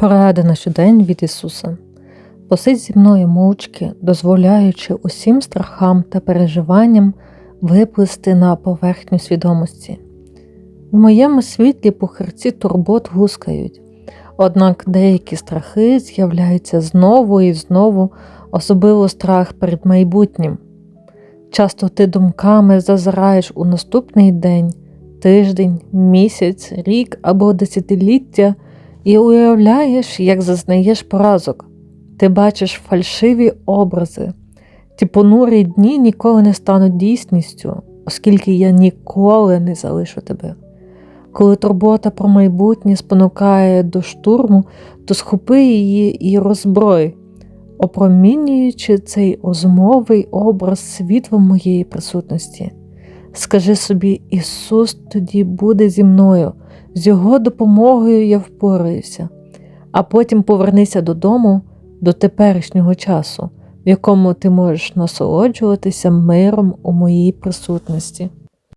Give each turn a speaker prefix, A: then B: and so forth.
A: Порада на щодень від Ісуса. Посидь зі мною мовчки, дозволяючи усім страхам та переживанням виплисти на поверхню свідомості. В моєму світлі пухарці турбот гускають, однак деякі страхи з'являються знову і знову, особливо страх перед майбутнім. Часто ти думками зазираєш у наступний день, тиждень, місяць, рік або десятиліття і уявляєш, як зазнаєш поразок. Ти бачиш фальшиві образи. Ті понурі дні ніколи не стануть дійсністю, оскільки я ніколи не залишу тебе. Коли турбота про майбутнє спонукає до штурму, то схопи її і розброй, опромінюючи цей озмовий образ світлом моєї присутності. Скажи собі, Ісус тоді буде зі мною, з Його допомогою я впораюся, а потім повернися додому до теперішнього часу, в якому ти можеш насолоджуватися миром у моїй присутності.